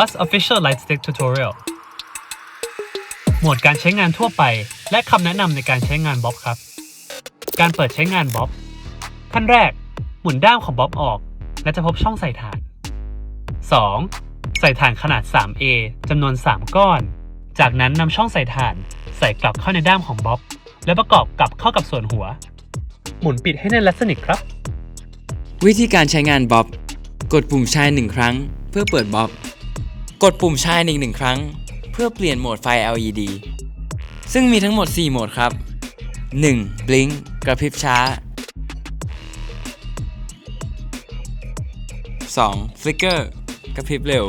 Bus Official Light Stick Tutorial หมวดการใช้งานทั่วไป และคำแนะนำในการใช้งานบ๊อบครับ การเปิดใช้งานบ๊อบขั้นแรก หมุนด้ามของบ๊อบออก และจะพบช่องใส่ถ่าน 2. ใส่ถ่านขนาด 3A จำนวน 3 ก้อน จากนั้นนำช่องใส่ถ่าน ใส่กลับเข้าในด้ามของบ๊อบ และประกอบกลับเข้ากับส่วนหัว หมุนปิดให้แน่นและสนิทครับ วิธีการใช้งานบ๊อบ กดปุ่มชายหนึ่งครั้ง เพื่อเปิดบ๊อบ กดปุ่มชายอีกหนึ่งครั้ง เพื่อเปลี่ยนโหมดไฟ LED ซึ่งมีทั้งหมด 4 โหมดครับ 1. Blink กระพริบช้า 2. Flicker กระพริบเร็ว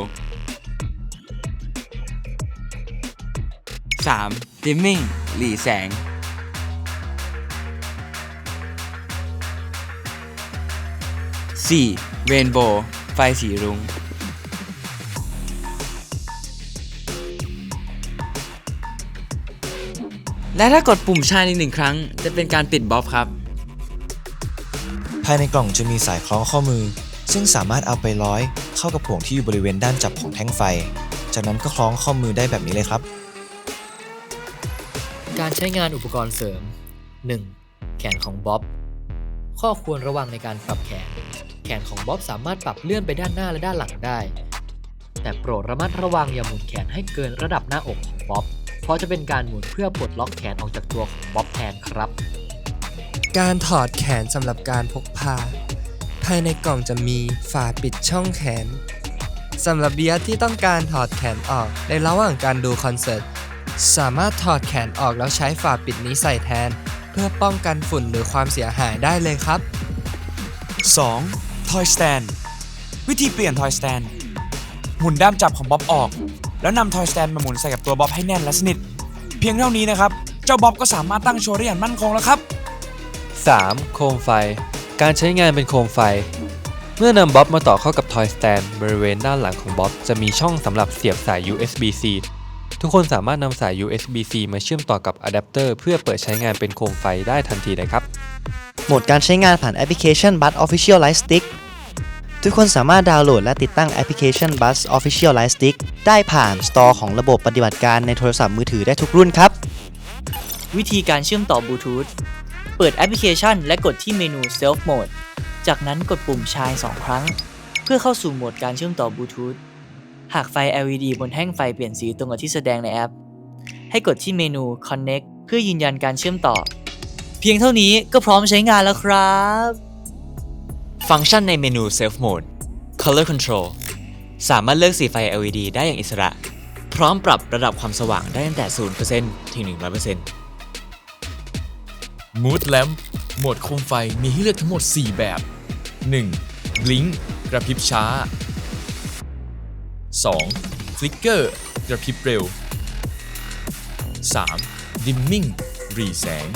3. Dimming หลีแสง 4. Rainbow ไฟสีรุง้ง และถ้ากดปุ่มชายอีกหนึ่งครั้ง จะเป็นการปิดบ๊อบครับ ภายในกล่องจะมีสายคล้องข้อมือ ซึ่งสามารถเอาไปร้อยเข้ากับห่วงที่อยู่บริเวณด้านจับของแท่งไฟ จากนั้นก็คล้องข้อมือได้แบบนี้เลยครับ การใช้งานอุปกรณ์เสริม 1. แขนของบ๊อบ ข้อควรระวังในการปรับแขน แขนของบ๊อบสามารถปรับเลื่อนไปด้านหน้าและด้านหลังได้ แต่โปรดระมัดระวังอย่าหมุนแขนให้เกินระดับหน้าอกของบ๊อบ เพราะจะเป็นการหมุนเพื่อปลดล็อกแขนออกจากตัวของบ๊อบแทนครับ การถอดแขนสำหรับการพกพา ภายในกล่องจะมีฝาปิดช่องแขนสำหรับเบียร์ที่ต้องการถอดแขนออกในระหว่างการดูคอนเสิร์ตสามารถถอดแขนออกแล้วใช้ฝาปิดนี้ใส่แทน เพื่อป้องกันฝุ่นหรือความเสียหายได้เลยครับ 2. Toy Stand วิธีเปลี่ยน Toy Stand หมุนด้ามจับของบ๊อบออก แล้วนำ Toy Stand มาหมุนใส่กับตัวบ๊อบให้แน่นและสนิท เพียงเท่านี้นะครับ เจ้าบ๊อบก็สามารถตั้งโชว์ได้อย่างมั่นคงแล้วครับ 3. โคมไฟ การใช้งานเป็นโคมไฟ เมื่อนำบ๊อบมาต่อเข้ากับ Toy Stand บริเวณด้านหลังของบ๊อบจะมีช่องสำหรับเสียบสาย USB-C ทุกคนสามารถนำสาย USB-C มาเชื่อมต่อกับอะแดปเตอร์เพื่อเปิดใช้งานเป็นโคมไฟได้ทันทีเลยครับ โหมดการใช้งานผ่านแอปพลิเคชัน Bus Official Light Stick ทุกคนสามารถดาวน์โหลดและติดตั้งแอปพลิเคชัน Bus Official Light Stick ได้ผ่านสตอร์ของระบบปฏิบัติการในโทรศัพท์มือถือได้ทุกรุ่นครับ วิธีการเชื่อมต่อบลูทูธ เปิดแอปพลิเคชัน และกดที่เมนู Self Mode จากนั้นกดปุ่มชาย 2 ครั้ง เพื่อเข้าสู่โหมดการเชื่อมต่อบลูทูธ หากไฟ LED บนแท่งไฟเปลี่ยนสีตรงกับที่แสดงในแอป ให้กดที่เมนู Connect เพื่อยืนยันการเชื่อมต่อ เพียงเท่านี้ก็พร้อมใช้งานแล้วครับ ฟังก์ชันในเมนู Self Mode Color Control สามารถเลือกสีไฟ LED ได้อย่างอิสระ พร้อมปรับระดับความสว่างได้ตั้งแต่ 0%ถึง 100% Mood Lamp โหมดโคมไฟมีให้เลือกทั้งหมด 4 แบบ 1. Blink กระพริบช้า 2. Flicker กระพริบเร็ว 3. Dimming รีแสง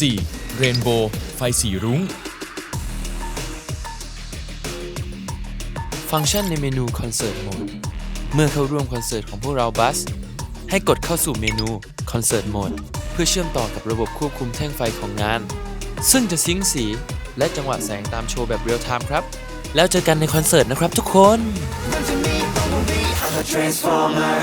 4. Rainbow ไฟสีรุ้ง ฟังก์ชันในเมนู Concert Mode เมื่อเข้าร่วมคอนเสิร์ตของพวกเราบัส ให้กดเข้าสู่เมนู Concert Mode เพื่อเชื่อมต่อกับระบบควบคุมแท่งไฟของงาน ซึ่งจะซิงค์สี และจังหวะแสงตามโชว์แบบเรียลไทม์ครับ แล้วเจอกันในคอนเสิร์ตนะครับทุกคน Transformer